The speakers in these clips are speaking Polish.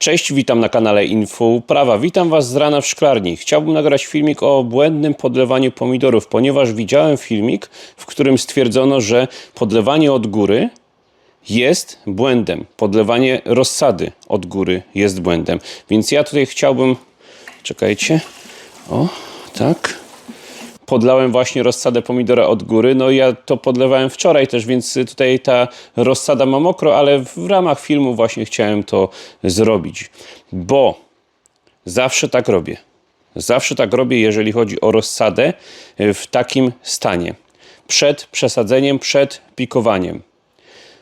Cześć, witam na kanale Info Uprawa. Witam Was z rana w szklarni. Chciałbym nagrać filmik o błędnym podlewaniu pomidorów, ponieważ widziałem filmik, w którym stwierdzono, że podlewanie od góry jest błędem. Podlewanie rozsady od góry jest błędem. Więc ja tutaj chciałbym. Czekajcie. O, tak podlałem właśnie rozsadę pomidora od góry. No ja to podlewałem wczoraj też, więc tutaj ta rozsada ma mokro, ale w ramach filmu właśnie chciałem to zrobić, bo zawsze tak robię. Zawsze tak robię, jeżeli chodzi o rozsadę w takim stanie. Przed przesadzeniem, przed pikowaniem.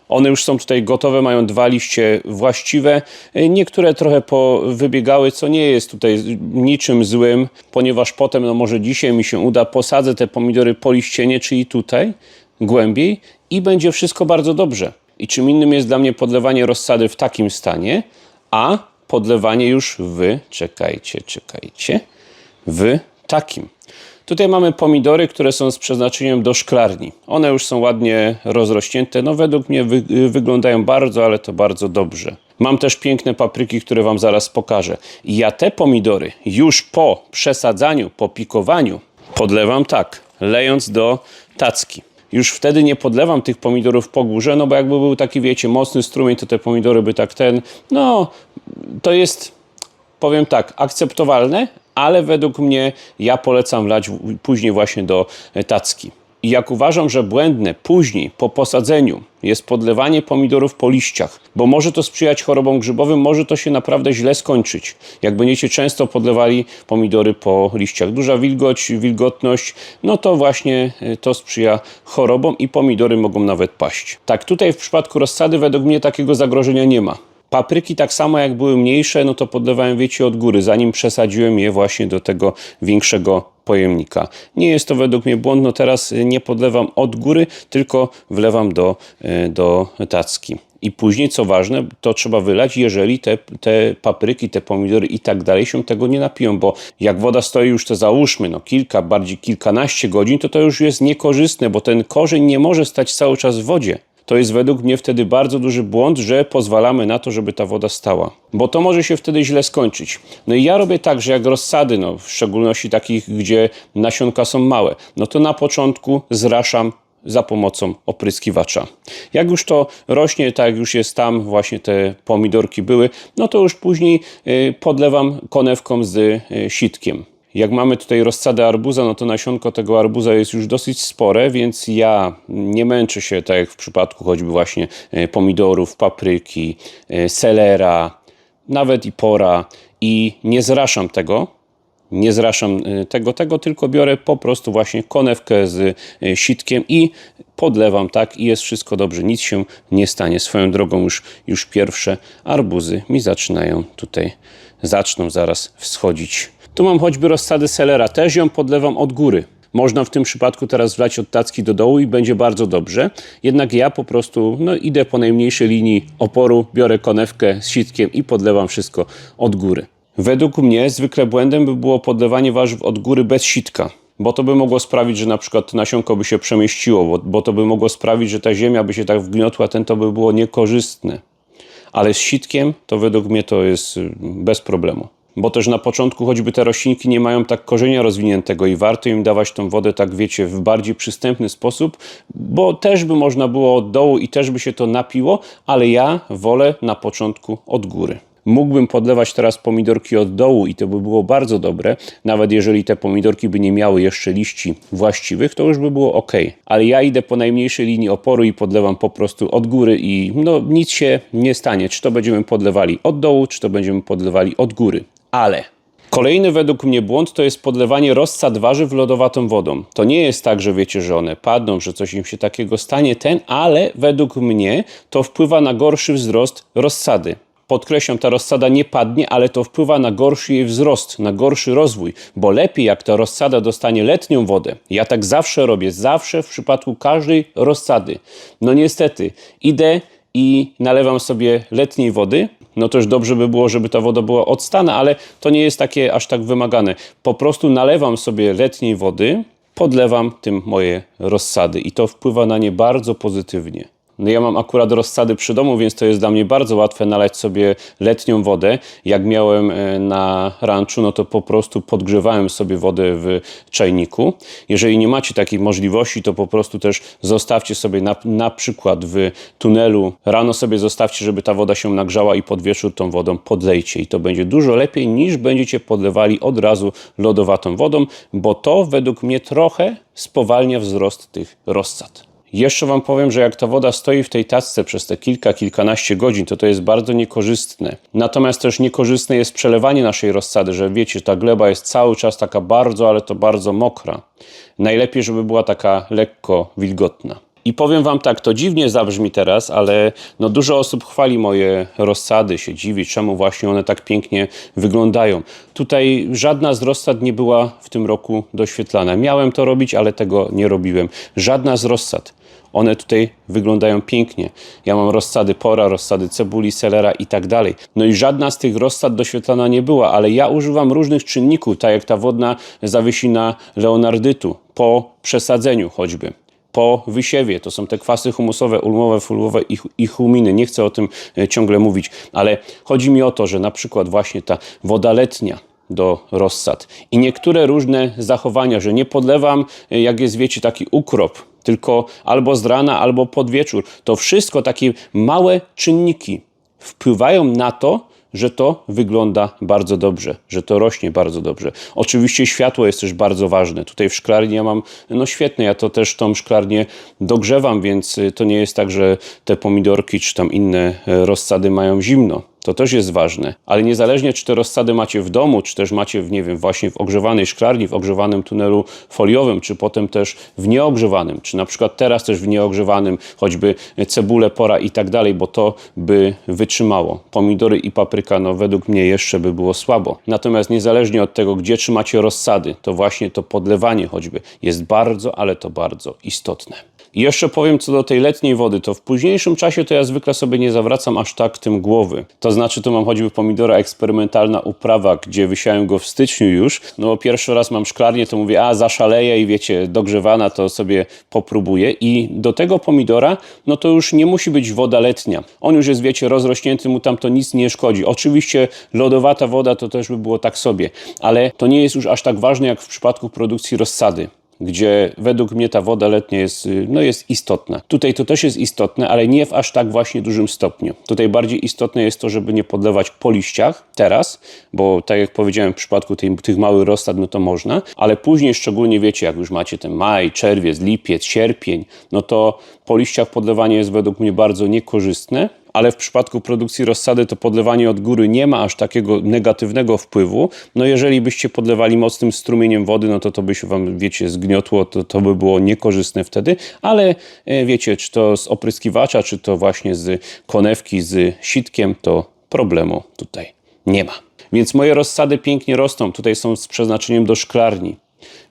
One już są tutaj gotowe, mają dwa liście właściwe. Niektóre trochę wybiegały, co nie jest tutaj niczym złym, ponieważ potem, no może dzisiaj mi się uda, posadzę te pomidory po liścienie, czyli tutaj, głębiej i będzie wszystko bardzo dobrze. I czym innym jest dla mnie podlewanie rozsady w takim stanie, a podlewanie już w, czekajcie, czekajcie, w takim. Tutaj mamy pomidory, które są z przeznaczeniem do szklarni. One już są ładnie rozrośnięte. No według mnie wy wyglądają bardzo, ale to bardzo dobrze. Mam też piękne papryki, które Wam zaraz pokażę. Ja te pomidory już po przesadzaniu, po pikowaniu podlewam tak, lejąc do tacki. Już wtedy nie podlewam tych pomidorów po górze, no bo jakby był taki, wiecie, mocny strumień, to te pomidory by tak ten, no to jest, powiem tak, akceptowalne, ale według mnie ja polecam lać później właśnie do tacki. I jak uważam, że błędne później po posadzeniu jest podlewanie pomidorów po liściach, bo może to sprzyjać chorobom grzybowym, może to się naprawdę źle skończyć. Jak będziecie często podlewali pomidory po liściach. Duża wilgoć, wilgotność, no to właśnie e, to sprzyja chorobom i pomidory mogą nawet paść. Tak, tutaj w przypadku rozsady według mnie takiego zagrożenia nie ma. Papryki tak samo jak były mniejsze, no to podlewałem wiecie od góry, zanim przesadziłem je właśnie do tego większego pojemnika. Nie jest to według mnie błąd, no teraz nie podlewam od góry, tylko wlewam do, e, do tacki. I później, co ważne, to trzeba wylać, jeżeli te, te papryki, te pomidory i tak dalej się tego nie napiją, bo jak woda stoi już to załóżmy, no kilka, bardziej kilkanaście godzin, to to już jest niekorzystne, bo ten korzeń nie może stać cały czas w wodzie to jest według mnie wtedy bardzo duży błąd, że pozwalamy na to, żeby ta woda stała. Bo to może się wtedy źle skończyć. No i ja robię tak, że jak rozsady, no w szczególności takich, gdzie nasionka są małe, no to na początku zraszam za pomocą opryskiwacza. Jak już to rośnie, tak jak już jest tam, właśnie te pomidorki były, no to już później y, podlewam konewką z y, sitkiem. Jak mamy tutaj rozsadę arbuza, no to nasionko tego arbuza jest już dosyć spore, więc ja nie męczę się, tak jak w przypadku choćby właśnie e, pomidorów, papryki, e, selera, nawet i pora. I nie zraszam tego, nie zraszam e, tego, tego, tylko biorę po prostu właśnie konewkę z sitkiem i podlewam, tak, i jest wszystko dobrze, nic się nie stanie. Swoją drogą już, już pierwsze arbuzy mi zaczynają tutaj, zaczną zaraz wschodzić tu mam choćby rozsady selera, też ją podlewam od góry. Można w tym przypadku teraz wlać od tacki do dołu i będzie bardzo dobrze. Jednak ja po prostu no, idę po najmniejszej linii oporu, biorę konewkę z sitkiem i podlewam wszystko od góry. Według mnie zwykle błędem by było podlewanie warzyw od góry bez sitka bo to by mogło sprawić, że na przykład nasionko by się przemieściło, bo, bo, to by mogło sprawić, że ta ziemia by się tak wgniotła, ten to by było niekorzystne. Ale z sitkiem to według mnie to jest y, bez problemu bo też na początku choćby te roślinki nie mają tak korzenia rozwiniętego i warto im dawać tą wodę, tak wiecie, w bardziej przystępny sposób, bo też by można było od dołu i też by się to napiło, ale ja wolę na początku od góry. Mógłbym podlewać teraz pomidorki od dołu i to by było bardzo dobre, nawet jeżeli te pomidorki by nie miały jeszcze liści właściwych, to już by było ok. Ale ja idę po najmniejszej linii oporu i podlewam po prostu od góry i no nic się nie stanie, czy to będziemy podlewali od dołu, czy to będziemy podlewali od góry. Ale Kolejny według mnie błąd to jest podlewanie rozsad warzyw lodowatą wodą. To nie jest tak, że wiecie, że one padną, że coś im się takiego stanie, ten, ale według mnie to wpływa na gorszy wzrost rozsady. Podkreślam, ta rozsada nie padnie, ale to wpływa na gorszy jej wzrost, na gorszy rozwój, bo lepiej jak ta rozsada dostanie letnią wodę. Ja tak zawsze robię, zawsze w przypadku każdej rozsady. No niestety, idę i nalewam sobie letniej wody, no też dobrze by było, żeby ta woda była odstana, ale to nie jest takie aż tak wymagane. Po prostu nalewam sobie letniej wody, podlewam tym moje rozsady i to wpływa na nie bardzo pozytywnie. No ja mam akurat rozsady przy domu, więc to jest dla mnie bardzo łatwe nalać sobie letnią wodę. Jak miałem e, na ranczu, no to po prostu podgrzewałem sobie wodę w czajniku. Jeżeli nie macie takiej możliwości, to po prostu też zostawcie sobie na, na przykład w tunelu, rano sobie zostawcie, żeby ta woda się nagrzała i pod wieczór tą wodą podlejcie. I to będzie dużo lepiej niż będziecie podlewali od razu lodowatą wodą, bo to według mnie trochę spowalnia wzrost tych rozsad. Jeszcze Wam powiem, że jak ta woda stoi w tej tasce przez te kilka, kilkanaście godzin, to to jest bardzo niekorzystne. Natomiast też niekorzystne jest przelewanie naszej rozsady, że wiecie, ta gleba jest cały czas taka bardzo, ale to bardzo mokra. Najlepiej, żeby była taka lekko wilgotna. I powiem Wam tak, to dziwnie zabrzmi teraz, ale no dużo osób chwali moje rozsady, się dziwi, czemu właśnie one tak pięknie wyglądają. Tutaj żadna z rozsad nie była w tym roku doświetlana. Miałem to robić, ale tego nie robiłem. Żadna z rozsad. One tutaj wyglądają pięknie. Ja mam rozsady pora, rozsady cebuli, selera i tak dalej. No i żadna z tych rozsad doświetlana nie była, ale ja używam różnych czynników, tak jak ta wodna zawiesina leonardytu po przesadzeniu choćby po wysiewie. To są te kwasy humusowe, ulmowe, fulwowe i, i huminy. Nie chcę o tym e, ciągle mówić, ale chodzi mi o to, że na przykład właśnie ta woda letnia, do rozsad. I niektóre różne zachowania, że nie podlewam, e, jak jest, wiecie, taki ukrop, tylko albo z rana, albo pod wieczór. To wszystko takie małe czynniki wpływają na to, że to wygląda bardzo dobrze, że to rośnie bardzo dobrze. Oczywiście światło jest też bardzo ważne. Tutaj w szklarni ja mam, no świetne, ja to też tą szklarnię dogrzewam, więc y, to nie jest tak, że te pomidorki czy tam inne e, rozsady mają zimno. To też jest ważne. Ale niezależnie, czy te rozsady macie w domu, czy też macie, w, nie wiem, właśnie w ogrzewanej szklarni, w ogrzewanym tunelu foliowym, czy potem też w nieogrzewanym, czy na przykład teraz też w nieogrzewanym, choćby cebulę, pora i tak dalej, bo to by wytrzymało. Pomidory i papryka, no według mnie jeszcze by było słabo. Natomiast niezależnie od tego, gdzie trzymacie rozsady, to właśnie to podlewanie choćby jest bardzo, ale to bardzo istotne. I jeszcze powiem co do tej letniej wody, to w późniejszym czasie to ja zwykle sobie nie zawracam aż tak tym głowy. To znaczy tu mam choćby pomidora eksperymentalna uprawa, gdzie wysiałem go w styczniu już. No pierwszy raz mam szklarnię, to mówię, a zaszaleję i wiecie, dogrzewana, to sobie popróbuję. I do tego pomidora, no to już nie musi być woda letnia. On już jest, wiecie, rozrośnięty, mu tam to nic nie szkodzi. Oczywiście lodowata woda to też by było tak sobie, ale to nie jest już aż tak ważne jak w przypadku produkcji rozsady gdzie według mnie ta woda letnia jest, y, no jest istotna. Tutaj to też jest istotne, ale nie w aż tak właśnie dużym stopniu. Tutaj bardziej istotne jest to, żeby nie podlewać po liściach teraz, bo tak jak powiedziałem, w przypadku tej, tych małych rozsad, no to można, ale później szczególnie wiecie, jak już macie ten maj, czerwiec, lipiec, sierpień, no to po liściach podlewanie jest według mnie bardzo niekorzystne, ale w przypadku produkcji rozsady to podlewanie od góry nie ma aż takiego negatywnego wpływu. No jeżeli byście podlewali mocnym strumieniem wody, no to to by się wam, wiecie, zgniotło, to, to by było niekorzystne wtedy, ale e, wiecie, czy to z opryskiwacza, czy to właśnie z konewki, z sitkiem, to problemu tutaj nie ma. Więc moje rozsady pięknie rosną. Tutaj są z przeznaczeniem do szklarni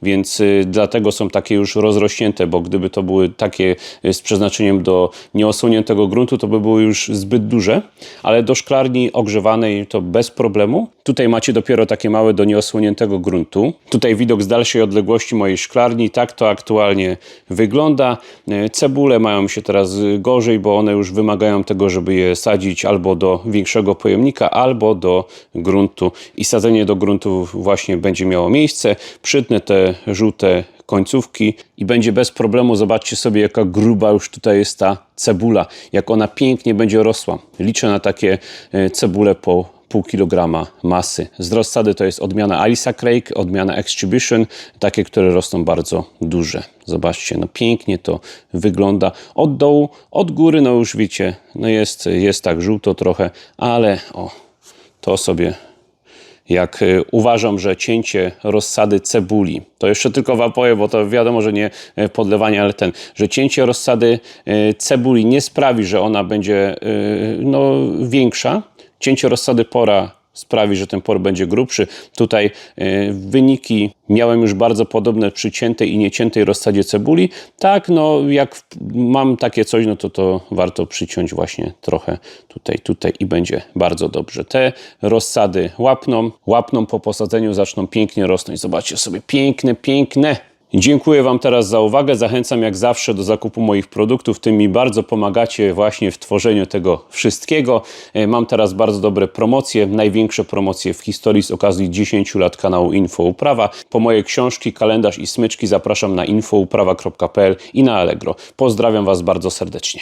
więc y, dlatego są takie już rozrośnięte, bo gdyby to były takie y, z przeznaczeniem do nieosłoniętego gruntu, to by były już zbyt duże, ale do szklarni ogrzewanej to bez problemu. Tutaj macie dopiero takie małe do nieosłoniętego gruntu. Tutaj widok z dalszej odległości mojej szklarni, tak to aktualnie wygląda. Y, cebule mają się teraz gorzej, bo one już wymagają tego, żeby je sadzić albo do większego pojemnika, albo do gruntu i sadzenie do gruntu właśnie będzie miało miejsce. Przytnę te żółte końcówki i będzie bez problemu. Zobaczcie sobie, jaka gruba już tutaj jest ta cebula, jak ona pięknie będzie rosła. Liczę na takie e, cebule po pół kilograma masy. Z rozsady to jest odmiana Alisa Craig, odmiana Exhibition, takie, które rosną bardzo duże. Zobaczcie, no pięknie to wygląda. Od dołu, od góry, no już wiecie, no jest, jest tak żółto trochę, ale o, to sobie jak y, uważam, że cięcie rozsady cebuli, to jeszcze tylko wam powiem, bo to wiadomo, że nie y, podlewanie, ale ten, że cięcie rozsady y, cebuli nie sprawi, że ona będzie no, większa. Cięcie rozsady pora sprawi, że ten por będzie grubszy. Tutaj e, wyniki miałem już bardzo podobne przy ciętej i nieciętej rozsadzie cebuli. Tak, no jak mam takie coś, no to to warto przyciąć właśnie trochę tutaj, tutaj i będzie bardzo dobrze. Te rozsady łapną, łapną po posadzeniu, zaczną pięknie rosnąć. Zobaczcie sobie, piękne, piękne Dziękuję Wam teraz za uwagę. Zachęcam jak zawsze do zakupu moich produktów. Tym mi bardzo pomagacie właśnie w tworzeniu tego wszystkiego. E, Mam teraz bardzo dobre promocje, największe promocje w historii z okazji 10 lat kanału Infouprawa. Po moje książki, kalendarz i smyczki zapraszam na infouprawa.pl i na Allegro. Pozdrawiam Was bardzo serdecznie.